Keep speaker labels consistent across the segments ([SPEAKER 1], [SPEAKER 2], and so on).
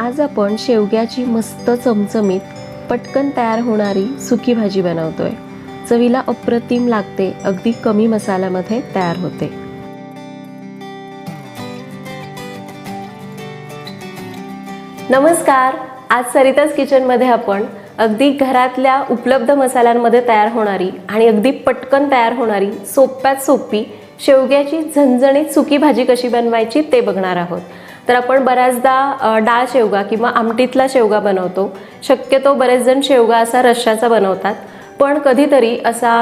[SPEAKER 1] आज आपण शेवग्याची मस्त चमचमीत पटकन तयार होणारी सुकी भाजी बनवतोय. चवीला अप्रतिम लागते अगदी कमी मसाल्यामध्ये तयार होते. नमस्कार आज सरिताज किचनमध्ये आपण अगदी घरातल्या उपलब्ध मसाल्यांमध्ये तयार होणारी आणि अगदी पटकन तयार होणारी सोप्यात सोपी शेवग्याची झणझणीत सुकी भाजी कशी बनवायची ते बघणार आहोत. तर आपण बऱ्याचदा डाळ शेवगा किंवा आमटीतला शेवगा बनवतो. शक्यतो बरेच जण शेवगा असा रश्शाचा बनवतात. पण कधीतरी असा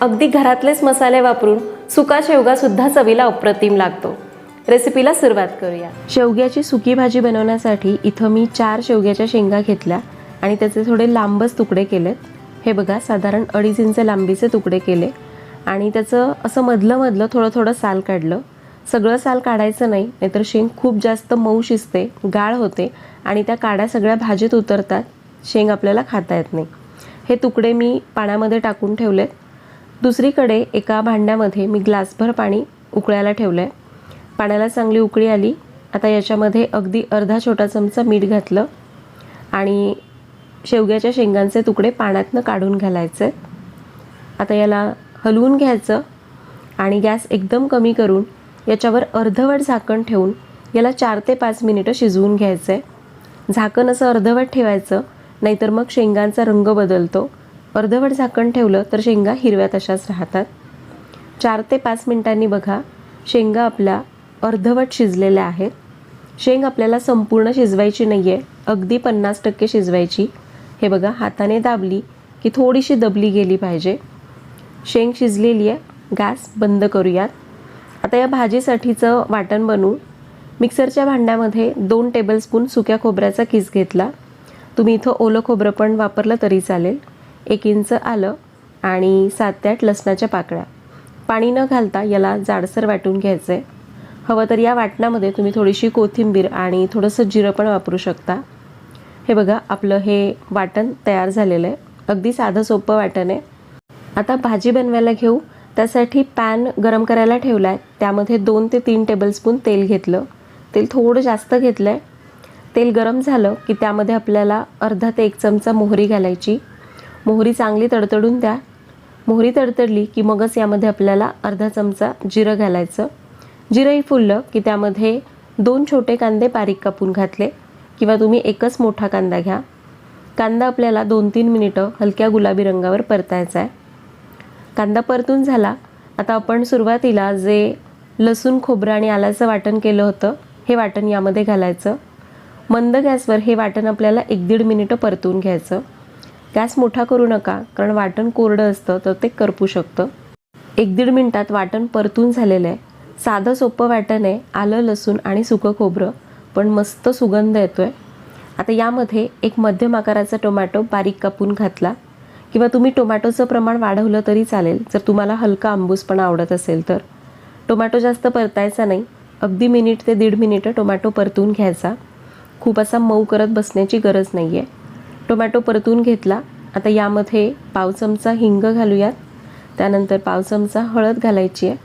[SPEAKER 1] अगदी घरातलेच मसाले वापरून सुका शेवगासुद्धा चवीला अप्रतिम लागतो. रेसिपीला सुरुवात करूया. शेवग्याची सुकी भाजी बनवण्यासाठी इथं मी चार शेवग्याच्या शेंगा घेतल्या आणि त्याचे थोडे लांबच तुकडे केलेत. हे बघा साधारण अडीच इंच लांबीचे तुकडे केले आणि त्याचं असं मधलं मधलं थोडं थोडं साल काढलं. सगळं साल काढायचं नाही नाहीतर शेंग खूप जास्त मऊ शिजते गाळ होते आणि त्या काड्या सगळ्या भाजीत उतरतात शेंग आपल्याला खाता येत नाही. हे तुकडे मी पाण्यामध्ये टाकून ठेवलेत. दुसरीकडे एका भांड्यामध्ये मी ग्लासभर पाणी उकळायला ठेवलं आहे पाण्याला चांगली उकळी आली. आता याच्यामध्ये अगदी अर्धा छोटा चमचा मीठ घातलं आणि शेवग्याच्या शेंगांचे तुकडे पाण्यातनं काढून घालायचे आता याला हलवून घ्यायचं आणि गॅस एकदम कमी करून याच्यावर अर्धवट झाकण ठेवून याला चार ते पाच मिनिटं शिजवून घ्यायचं आहे झाकण असं अर्धवट ठेवायचं नाहीतर मग शेंगांचा रंग बदलतो. अर्धवट झाकण ठेवलं तर शेंगा हिरव्या तशाच राहतात. चार ते पाच मिनिटांनी बघा शेंगा आपल्या अर्धवट शिजलेल्या आहेत. शेंग आपल्याला संपूर्ण शिजवायची नाही आहे अगदी पन्नास टक्के शिजवायची. हे बघा हाताने दाबली की थोडीशी दबली गेली पाहिजे. शेंग शिजलेली आहे गॅस बंद करूयात. आता या भाजीसाठीचं वाटण बनवू मिक्सरच्या भांड्यामध्ये दोन टेबलस्पून सुक्या खोबऱ्याचा किस घेतला. तुम्ही इथं ओलं खोबरं पण वापरलं तरी चालेल. एक इंच आलं आणि सात ते आठ लसणाच्या पाकळ्या. पाणी न घालता याला जाडसर वाटून घ्यायचं आहे हवं तर या वाटणामध्ये तुम्ही थोडीशी कोथिंबीर आणि थोडंसं जिरं पण वापरू शकता. हे बघा आपलं हे वाटण तयार झालेलं आहे. अगदी साधं सोपं वाटण आहे. आता भाजी बनवायला घेऊ. त्यासाठी पॅन गरम करायला ठेवला आहे त्यामध्ये दोन ते तीन टेबलस्पून तेल घेतलं. तेल थोडं जास्त घेतलं आहे तेल गरम झालं की त्यामध्ये आपल्याला अर्धा ते एक चमचा मोहरी घालायची. मोहरी चांगली तडतडून द्या. मोहरी तडतडली की मगच यामध्ये आपल्याला अर्धा चमचा जिरं घालायचं. जिरंही फुललं की त्यामध्ये दोन छोटे कांदे बारीक कापून घातले किंवा तुम्ही एकच मोठा कांदा घ्या. कांदा आपल्याला दोन तीन मिनिटं हलक्या गुलाबी रंगावर परतायचा आहे. कांदा परतून झाला. आता आपण सुरुवातीला जे लसूण खोबरं आणि आल्याचं वाटण केलं होतं हे वाटण यामध्ये घालायचं. मंद गॅसवर हे वाटण आपल्याला एक दीड मिनिटं परतून घ्यायचं. गॅस मोठा करू नका कारण वाटण कोरडं असतं तर ते करपू शकतं. एक दीड मिनटात वाटण परतून झालेलं आहे. साधं सोपं वाटण आहे आलं लसूण आणि सुकं खोबरं पण मस्त सुगंध येतो आहे आता यामध्ये एक मध्यम आकाराचा टोमॅटो बारीक कापून घातला. किंवा तुम्ही टोमॅटोचं प्रमाण वाढवलं तरी चालेल. जर तुम्हाला हलका आंबूसपणा आवडत असेल तर. टोमॅटो जास्त परतायचा नाही. अगदी मिनिट ते दीड मिनिटं टोमॅटो परतून घ्यायचा. खूप असा मऊ करत बसण्याची गरज नाही आहे टोमॅटो परतून घेतला. आता यामध्ये पाव चमचा हिंग घालूयात. त्यानंतर पाव चमचा हळद घालायची आहे.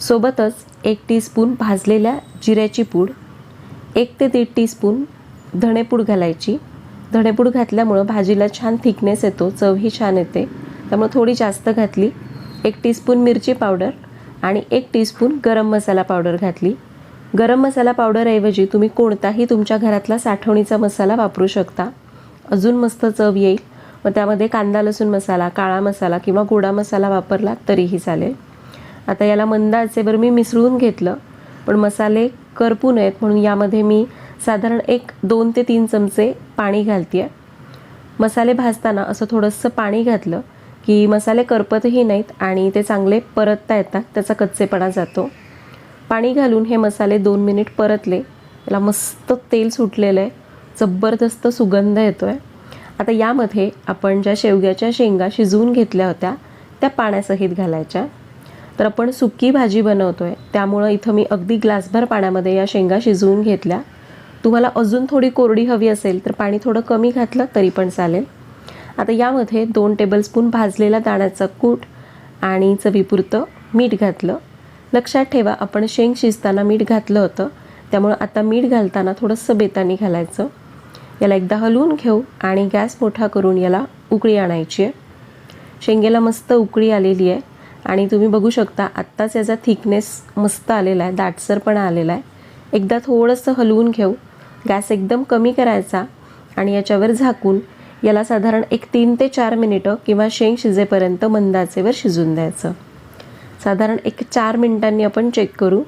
[SPEAKER 1] सोबतच एक टीस्पून भाजलेल्या जिऱ्याची पूड. एक ते दीड टीस्पून धणेपूड घालायची. धडेपूड घातल्यामुळं भाजीला छान थिकनेस येतो चवही छान येते. त्यामुळे थोडी जास्त घातली एक टीस्पून मिरची पावडर आणि एक टीस्पून गरम मसाला पावडर घातली. गरम मसाला पावडरऐवजी तुम्ही कोणताही तुमच्या घरातला साठवणीचा मसाला वापरू शकता. अजून मस्त चव येईल. मग त्यामध्ये कांदा लसूण मसाला काळा मसाला किंवा गोडा मसाला वापरला तरीही चालेल. आता याला मंद आचेवर मी मिसळून घेतलं पण मसाले करपू नयेत म्हणून यामध्ये मी साधारण एक दोन ते तीन चमचे पाणी घालते मसाले भाजताना असं थोडंसं पाणी घातलं की मसाले करपतही नाहीत आणि ते चांगले परतता येतात त्याचा कच्चेपणा जातो. पाणी घालून हे मसाले दोन मिनिट परतले. त्याला मस्त तेल सुटलेलं आहे. जबरदस्त सुगंध येतो आहे आता यामध्ये आपण ज्या शेवग्याच्या शेंगा शिजवून घेतल्या होत्या त्या पाण्यासहित घालायच्या. तर आपण सुकी भाजी बनवतो आहे त्यामुळं इथं मी अगदी ग्लासभर पाण्यामध्ये या शेंगा शिजवून घेतल्या. तुम्हाला अजून थोडी कोरडी हवी असेल तर पाणी थोडं कमी घातलं तरी पण चालेल. आता यामध्ये दोन टेबलस्पून भाजलेला दाण्याचा कूट आणि चवीपुरतं मीठ घातलं. लक्षात ठेवा आपण शेंग शिजताना मीठ घातलं होतं. त्यामुळं आता मीठ घालताना थोडंसं बेतानी घालायचं. याला एकदा हलवून घेऊ आणि गॅस मोठा करून याला उकळी आणायची आहे. शेंगेला मस्त उकळी आलेली आहे. आणि तुम्ही बघू शकता आत्ताच याचा थिकनेस मस्त आलेला आहे दाटसरपणा आलेला आहे. एकदा थोडंसं हलवून घेऊ. गॅस एकदम कमी करायचा आणि याच्यावर झाकून याला साधारण एक तीन ते चार मिनिटं किंवा शेंग शिजेपर्यंत मंदाचेवर शिजून द्यायचं. साधारण एक चार मिनिटांनी आपण चेक करू.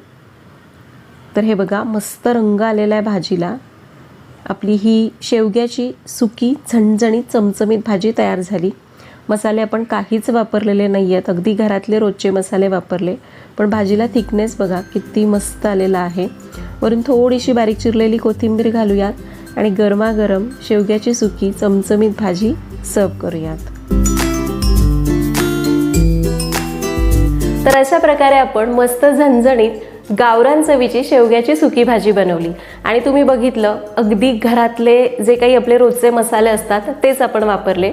[SPEAKER 1] तर हे बघा मस्त रंग आलेला आहे भाजीला. आपली ही शेवग्याची सुकी झणझणीत चमचमीत भाजी तयार झाली. मसाले आपण काहीच वापरलेले नाही आहेत अगदी घरातले रोजचे मसाले वापरले. पण भाजीला थिकनेस बघा किती मस्त आलेला आहे. वरून थोडीशी बारीक चिरलेली कोथिंबीर घालूयात आणि गरमागरम शेवग्याची सुकी चमचमीत भाजी सर्व करूयात. तर अशा प्रकारे आपण मस्त झणझणीत गावरान चवीची शेवग्याची सुकी भाजी बनवली. आणि तुम्ही बघितलं अगदी घरातले जे काही आपले रोजचे मसाले असतात तेच आपण वापरले.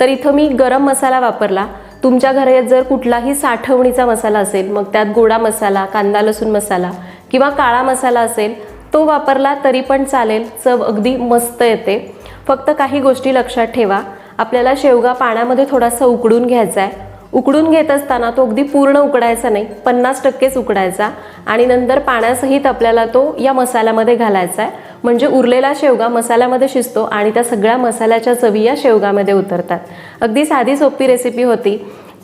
[SPEAKER 1] तर इथं मी गरम मसाला वापरला. तुमच्या घरात जर कुठलाही साठवणीचा मसाला असेल मग त्यात गोडा मसाला कांदा लसूण मसाला किंवा काळा मसाला असेल तो वापरला तरी पण चालेल. चव अगदी मस्त येते. फक्त काही गोष्टी लक्षात ठेवा. आपल्याला शेवगा पाण्यामध्ये थोडासा उकडून घ्यायचा आहे. उकडून घेत असताना तो अगदी पूर्ण उकडायचा नाही. पन्नास टक्केच उकडायचा. आणि नंतर पाण्यासहित आपल्याला तो या मसाल्यामध्ये घालायचा आहे. म्हणजे उरलेला शेवगा मसाल्यामध्ये शिजतो आणि त्या सगळ्या मसाल्याच्या चवी या शेवगामध्ये उतरतात. अगदी साधी सोपी रेसिपी होती.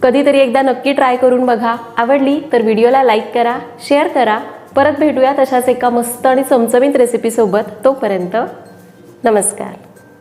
[SPEAKER 1] कधीतरी एकदा नक्की ट्राय करून बघा. आवडली तर व्हिडिओला लाईक करा शेअर करा. परत भेटूया तशाच एका मस्त आणि चमचमीत रेसिपीसोबत तोपर्यंत नमस्कार.